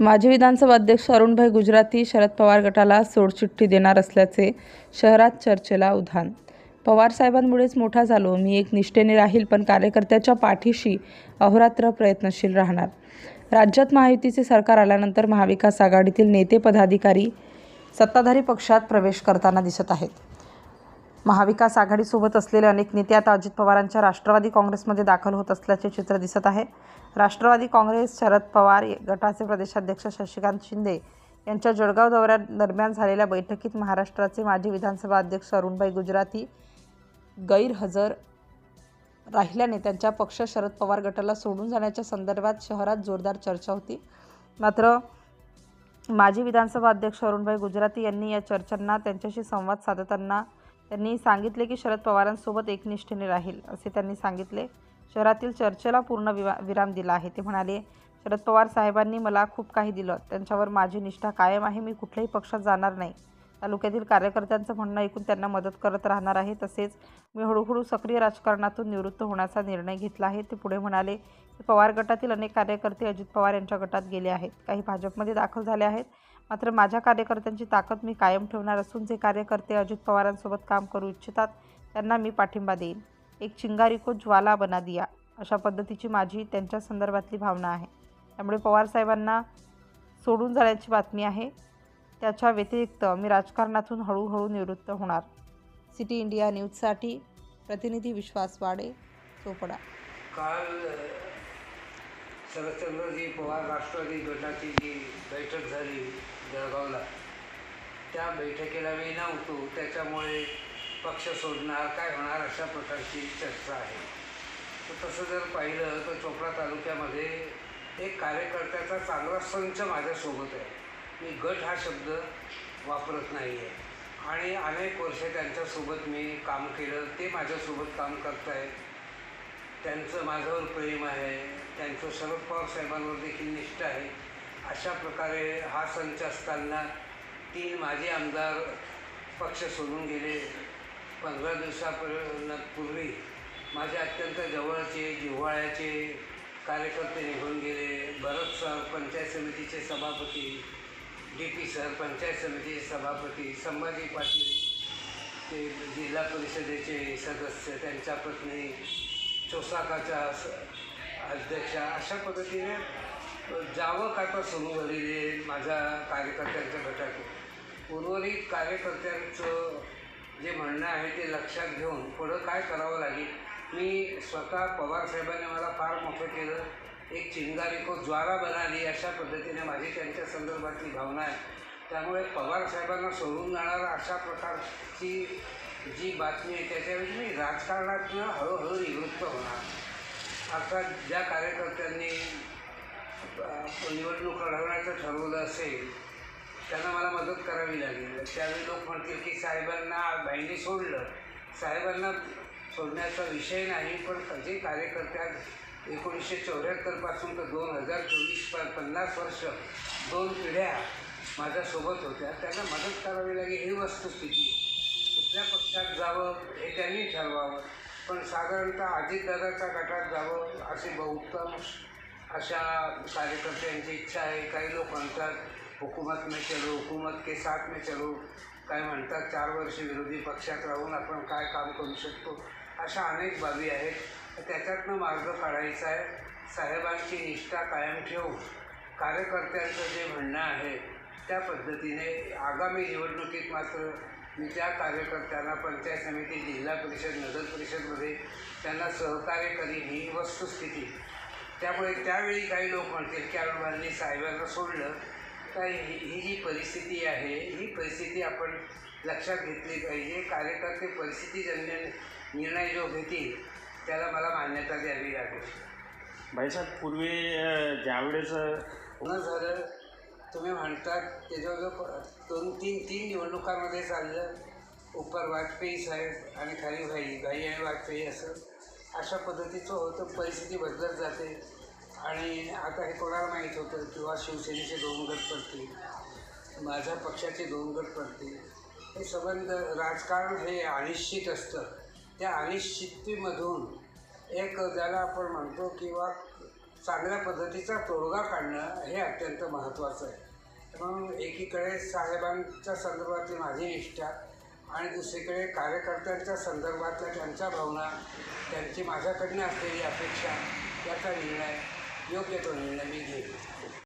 माजी विधानसभा अध्यक्ष अरुणभाई गुजराती शरद पवार गटाला सोडचिठ्ठी देणार असल्याचे शहरात चर्चेला उधाण. पवार साहेबांमुळेच मोठा झालो. मी एक निष्ठेने राहील पण कार्यकर्त्याच्या पाठीशी अहोरात्र प्रयत्नशील राहणार. राज्यात महायुतीचे सरकार आल्यानंतर महाविकास आघाडीतील नेते पदाधिकारी सत्ताधारी पक्षात प्रवेश करताना दिसत आहेत. महाविकास आघाडीसोबत असलेले अनेक नेते आता अजित पवारांच्या राष्ट्रवादी काँग्रेसमध्ये दाखल होत असल्याचे चित्र दिसत आहे. राष्ट्रवादी काँग्रेस शरद पवार गटाचे प्रदेशाध्यक्ष शशिकांत शिंदे यांच्या जळगाव दौऱ्यादरम्यान झालेल्या बैठकीत महाराष्ट्राचे माजी विधानसभा अध्यक्ष अरुणभाई गुजराती गैरहजर राहिल्याने त्यांच्या पक्ष शरद पवार गटाला सोडून जाण्याच्या संदर्भात शहरात जोरदार चर्चा होती. मात्र माजी विधानसभा अध्यक्ष अरुणभाई गुजराती यांनी या चर्चांना त्यांच्याशी संवाद साधताना त्यांनी सांगितले की शरद पवारांसोबत एकनिष्ठेने राहील असे त्यांनी सांगितले. शहरातील चर्चेला पूर्ण विवा विराम दिला आहे. ते म्हणाले शरद पवार साहेबांनी मला खूप काही दिलं. त्यांच्यावर माझी निष्ठा कायम आहे. मी कुठल्याही पक्षात जाणार नाही. तालुक्यातील कार्यकर्त्यांचं म्हणणं ऐकून त्यांना मदत करत राहणार आहे. तसेच मी हळूहळू सक्रिय राजकारणातून निवृत्त होण्याचा निर्णय घेतला आहे. ते पुढे म्हणाले की पवार गटातील अनेक कार्यकर्ते अजित पवार यांच्या गटात गेले आहेत. काही भाजपमध्ये दाखल झाले आहेत. मात्र माझ्या कार्यकर्त्यांची ताकद मी कायम ठेवणार असून जे कार्यकर्ते अजित पवारांसोबत काम करू इच्छितात त्यांना मी पाठिंबा देईन. एक चिंगारिको ज्वाला बना दिया अशा पद्धतीची माझी त्यांच्या संदर्भातली भावना आहे. त्यामुळे पवारसाहेबांना सोडून जाण्याची बातमी आहे. त्याच्या व्यतिरिक्त मी राजकारणातून हळूहळू निवृत्त होणार. सिटी इंडिया न्यूजसाठी प्रतिनिधी विश्वास वाडे चोपडा. काल शरदचंद्रजी पवार राष्ट्रवादी गटाची जी बैठक झाली जळगावला त्या बैठकीला मी नव्हतो. त्याच्यामुळे पक्ष सोडणार काय होणार अशा प्रकारची चर्चा आहे. तर तसं जर पाहिलं तर चोपडा तालुक्यामध्ये एक कार्यकर्त्याचा चांगला संच माझ्यासोबत आहे. मी गट हा शब्द वापरत नाही आहे आणि अनेक वर्ष त्यांच्यासोबत मी काम केलं ते माझ्यासोबत काम करत आहेत त्यांचं माझ्यावर प्रेम आहे त्यांचं शरद पवार साहेबांवर देखील निष्ठा आहे. अशा प्रकारे हा संच असताना तीन माजी आमदार पक्ष सोडून गेले. पंधरा दिवसापर्यंत पूर्वी माझे अत्यंत जवळचे जिव्हाळ्याचे कार्यकर्ते निघून गेले. भरत सर पंचायत समितीचे सभापती डी पी सर पंचायत समितीचे सभापती संभाजी पाटील ते जिल्हा परिषदेचे सदस्य त्यांच्या पत्नी चोसाकाच्या स अध्यक्षा अशा पद्धतीने जावं आता सुरू झालेली आहे माझ्या कार्यकर्त्यांच्या गटात उर्वरित कार्यकर्त्यांचं जे म्हणणं आहे ते लक्षात घेऊन पुढं काय करावं लागेल? मी स्वतः पवारसाहेबांनी मला फार मोठं केलं. एक चिंगारी को ज्वारा बनाली अशा पद्धतीने माझी त्यांच्या संदर्भातली भावना आहे. त्यामुळे पवारसाहेबांना सोडून जाणारा अशा प्रकारची जी बातमी आहे त्याच्यावेळी मी राजकारणातनं हळूहळू निवृत्त होणार. अर्थात ज्या कार्यकर्त्यांनी निवडणूक लढवण्याचं ठरवलं असेल त्यांना मला मदत करावी लागेल. त्यावेळी लोक म्हणतील की साहेबांना बाईंनी सोडलं. साहेबांना सोडण्याचा विषय नाही पण जे कार्यकर्त्या एकोणीसशे चौऱ्याहत्तरपासून तर दोन हजार चोवीस प पन्नास वर्ष दोन पिढ्या माझ्यासोबत होत्या. त्यांना मदत करावी लागेल ही वस्तुस्थिती कुठल्या पक्षात जावं हे त्यांनी ठरवावं. पण साधारणतः अजितदादाच्या गटात जावं अशी बहुतम अशा कार्यकर्त्यांची इच्छा आहे. काही लोक म्हणतात हुकूमत में चलो हुकूमत के साथ में चलो. काय म्हणतात चार वर्ष विरोधी पक्षात राहून आपण काय काम करू शकतो? अशा अनेक बाबी आहेत. त्याच्यातनं मार्ग काढायचा आहे. साहेबांची निष्ठा कायम ठेवून कार्यकर्त्यांचं जे म्हणणं आहे त्या पद्धतीने आगामी निवडणुकीत मात्र मी त्या कार्यकर्त्यांना पंचायत समिती जिल्हा परिषद नगर परिषदमध्ये त्यांना सहकार्य करीन ही वस्तुस्थिती. त्यामुळे त्यावेळी काही लोक म्हणतील की अरुणांनी साहेबांना सोडलं. तर ही ही जी परिस्थिती आहे ही परिस्थिती आपण लक्षात घेतली पाहिजे. कार्यकर्ते परिस्थितीजन्य निर्णय जो घेतील त्याला मला मान्यता द्यावी लागेल. भाईसाहेब पूर्वी ज्यावेळेस पूर्ण झालं तुम्ही म्हणतात त्याच्यावर दोन तीन तीन निवडणुकांमध्ये चाललं. उपर वाजपेयी साहेब आणि खाली भाई भाई आणि वाजपेयी असं. अशा पद्धतीचं होतं परिस्थिती बदलत जाते. आणि आता हे कोणाला माहीत होतं किंवा शिवसेनेचे दोन गट पडतील माझ्या पक्षाचे दोन गट पडतील. हे संबंध राजकारण हे अनिश्चित असतं. त्या अनिश्चिततेमधून एक ज्याला आपण म्हणतो किंवा चांगल्या पद्धतीचा तोडगा काढणं हे अत्यंत महत्त्वाचं आहे. म्हणून एकीकडे साहेबांच्या संदर्भातली माझी निष्ठा आणि दुसरीकडे कार्यकर्त्यांच्या संदर्भातल्या त्यांच्या भावना त्यांची माझ्याकडनं असलेली अपेक्षा याचा निर्णय योग्य तो निर्णय मी घेईन.